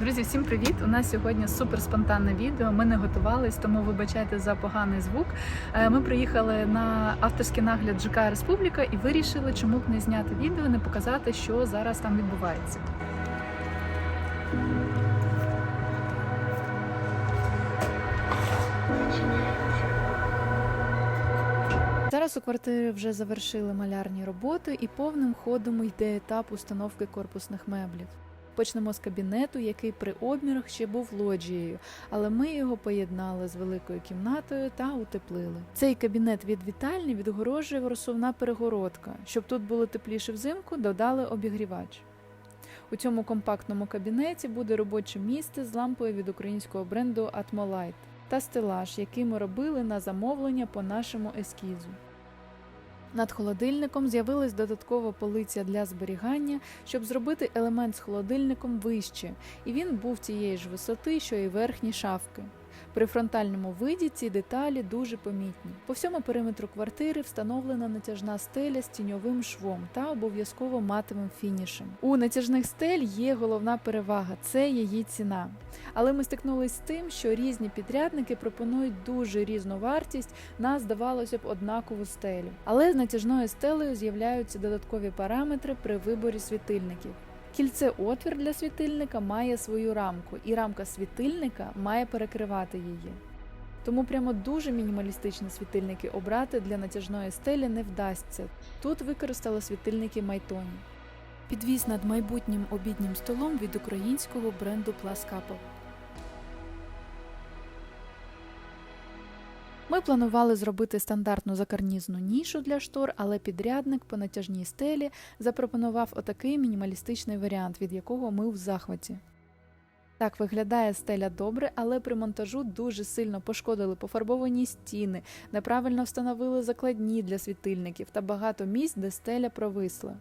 Друзі, всім привіт! У нас сьогодні супер спонтанне відео. Ми не готувались, тому вибачайте за поганий звук. Е, Ми приїхали на авторський нагляд ЖК Республіка і вирішили, чому б не зняти відео, не показати, що зараз там відбувається. Зараз у вже завершили малярні роботи і повним ходом йде етап установки корпусних меблів. Почнемо з кабінету, який при обмірах ще був лоджією, але ми його поєднали з великою кімнатою та утеплили. Цей кабінет від вітальні відгорожує розсувна перегородка. Щоб тут було тепліше взимку, додали обігрівач. У цьому компактному кабінеті буде робоче місце з лампою від українського бренду Atmolight та стелаж, який ми робили на замовлення по нашому ескізу. Над холодильником з'явилась додаткова полиця для зберігання, щоб зробити елемент з холодильником вище, і він був тієї ж висоти, що і верхні шафки. При фронтальному виді ці деталі дуже помітні. По всьому периметру квартири встановлена натяжна стеля з тіньовим швом та обов'язково матовим фінішем. У натяжних стель є головна перевага це її ціна. Але ми стикнулися з тим, що різні підрядники пропонують дуже різну вартість на, здавалося б, однакову стелю. Але з натяжною стелею з'являються додаткові параметри при виборі світильників. Кільце отвір для світильника має свою рамку, і рамка світильника має перекривати її. Тому прямо дуже мінімалістичні світильники обрати для натяжної стелі не вдасться. Тут використали світильники Майтоні. Підвіз над майбутнім обіднім столом від українського бренду Plus Ми планували зробити стандартну закарнізну нішу для штор, але підрядник по натяжній стелі запропонував отакий мінімалістичний варіант, від якого ми в захваті. Так виглядає стеля добре, але при монтажу дуже сильно пошкодили пофарбовані стіни, неправильно встановили закладні для світильників та багато місць, де стеля провисла.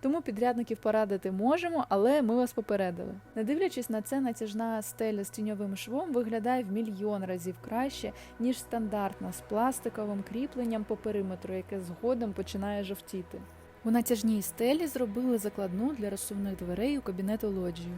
Тому підрядників порадити можемо, але ми вас попередили. Не дивлячись на це, натяжна стеля з тіньовим швом виглядає в мільйон разів краще, ніж стандартна з пластиковим кріпленням по периметру, яке згодом починає жовтіти. У натяжній стелі зробили закладну для розсувних дверей у кабінету лоджію.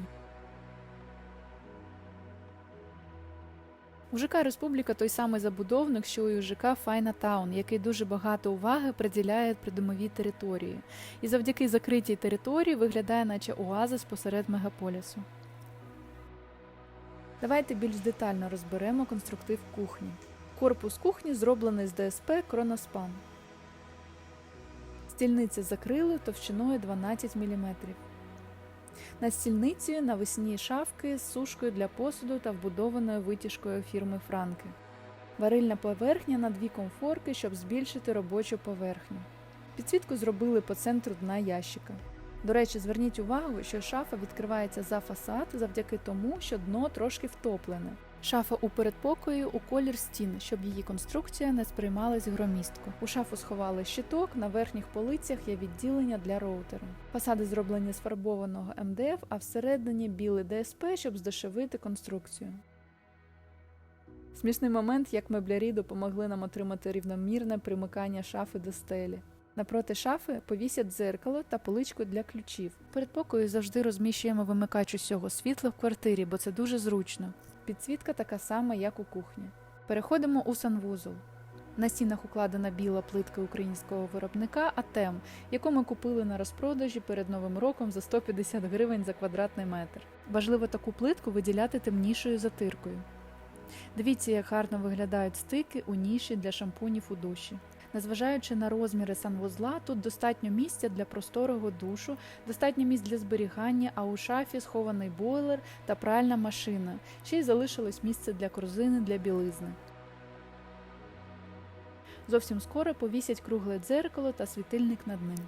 У ЖК Республіка той самий забудовник, що і у ЖК Файна Таун, який дуже багато уваги приділяє придомовій території, і завдяки закритій території виглядає, наче оазис посеред мегаполісу. Давайте більш детально розберемо конструктив кухні. Корпус кухні зроблений з ДСП Кроноспан. Стільниці закрили товщиною 12 мм. Над стільницею навесні шафки з сушкою для посуду та вбудованою витяжкою фірми Франки. Варильна поверхня на дві комфорки, щоб збільшити робочу поверхню. Підсвітку зробили по центру дна ящика. До речі, зверніть увагу, що шафа відкривається за фасад завдяки тому, що дно трошки втоплене. Шафа у передпокої у колір стін, щоб її конструкція не сприймалась громістко. У шафу сховали щиток, на верхніх полицях є відділення для роутеру. Фасади зроблені з фарбованого МДФ, а всередині білий ДСП, щоб здешевити конструкцію. Смішний момент, як меблярі допомогли нам отримати рівномірне примикання шафи до стелі. Напроти шафи повісять дзеркало та поличку для ключів. Перед покою завжди розміщуємо вимикач усього світла в квартирі, бо це дуже зручно. Підсвітка така сама, як у кухні. Переходимо у санвузол. На стінах укладена біла плитка українського виробника Атем, яку ми купили на розпродажі перед новим роком за 150 гривень за квадратний метр. Важливо таку плитку виділяти темнішою затиркою. Дивіться, як гарно виглядають стики у ніші для шампунів у душі. Незважаючи на розміри санвузла, тут достатньо місця для просторого душу, достатньо місць для зберігання, а у шафі схований бойлер та пральна машина. Ще й залишилось місце для корзини для білизни. Зовсім скоро повісять кругле дзеркало та світильник над ним.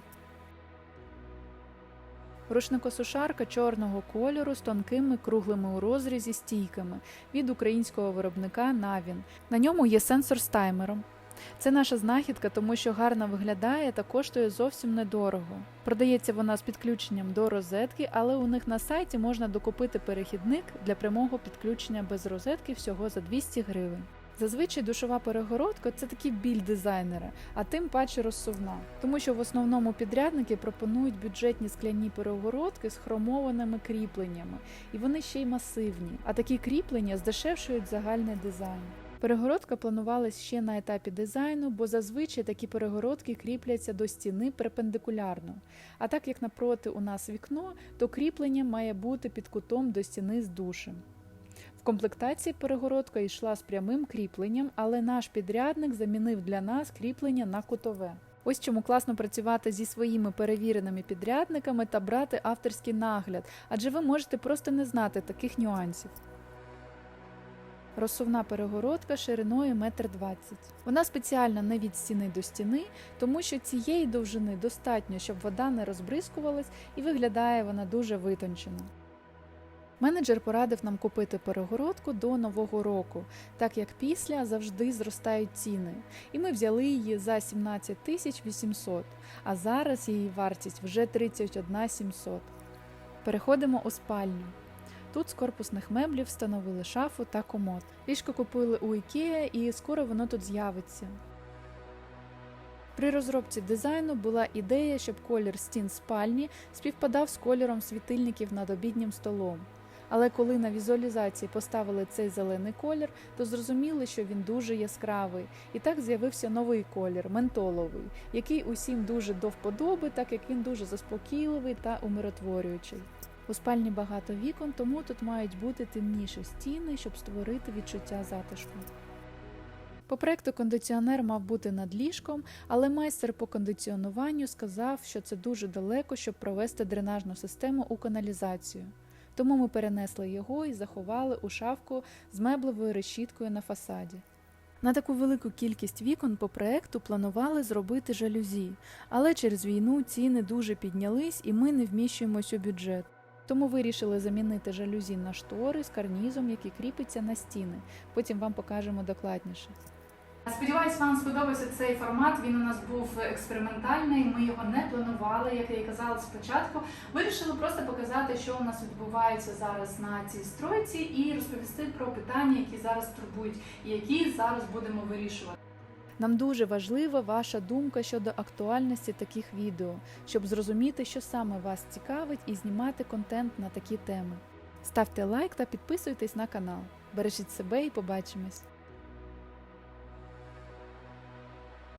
Рушникосушарка чорного кольору з тонкими круглими у розрізі стійками від українського виробника Навін. На ньому є сенсор з таймером. Це наша знахідка, тому що гарно виглядає та коштує зовсім недорого. Продається вона з підключенням до розетки, але у них на сайті можна докупити перехідник для прямого підключення без розетки всього за 200 гривень. Зазвичай душова перегородка це такий біль дизайнера, а тим паче розсувна. Тому що в основному підрядники пропонують бюджетні скляні перегородки з хромованими кріпленнями, і вони ще й масивні. А такі кріплення здешевшують загальний дизайн. Перегородка планувалась ще на етапі дизайну, бо зазвичай такі перегородки кріпляться до стіни перпендикулярно. А так як напроти у нас вікно, то кріплення має бути під кутом до стіни з душем. В комплектації перегородка йшла з прямим кріпленням, але наш підрядник замінив для нас кріплення на кутове. Ось чому класно працювати зі своїми перевіреними підрядниками та брати авторський нагляд, адже ви можете просто не знати таких нюансів. Розсувна перегородка шириною 1,20 м. Вона спеціальна не від стіни до стіни, тому що цієї довжини достатньо, щоб вода не розбризкувалась і виглядає вона дуже витончено. Менеджер порадив нам купити перегородку до нового року, так як після завжди зростають ціни. І ми взяли її за 17 тисяч 800, а зараз її вартість вже 31 700. Переходимо у спальню. Тут з корпусних меблів встановили шафу та комод. Ліжко купили у IKEA і скоро воно тут з'явиться. При розробці дизайну була ідея, щоб колір стін спальні співпадав з кольором світильників над обіднім столом. Але коли на візуалізації поставили цей зелений колір, то зрозуміли, що він дуже яскравий, і так з'явився новий колір ментоловий, який усім дуже до вподоби, так як він дуже заспокійливий та умиротворюючий. У спальні багато вікон, тому тут мають бути темніші стіни, щоб створити відчуття затишку. По проекту кондиціонер мав бути над ліжком, але майстер по кондиціонуванню сказав, що це дуже далеко, щоб провести дренажну систему у каналізацію. Тому ми перенесли його і заховали у шафку з меблевою решіткою на фасаді. На таку велику кількість вікон по проекту планували зробити жалюзі, але через війну ціни дуже піднялись і ми не вміщуємось у бюджет. Тому вирішили замінити жалюзі на штори з карнізом, який кріпиться на стіни. Потім вам покажемо докладніше. Сподіваюсь, вам сподобався цей формат. Він у нас був експериментальний. Ми його не планували, як я і казала спочатку. Вирішили просто показати, що у нас відбувається зараз на цій стройці, і розповісти про питання, які зараз турбують, і які зараз будемо вирішувати. Нам дуже важлива ваша думка щодо актуальності таких відео, щоб зрозуміти, що саме вас цікавить, і знімати контент на такі теми. Ставте лайк та підписуйтесь на канал. Бережіть себе і побачимось!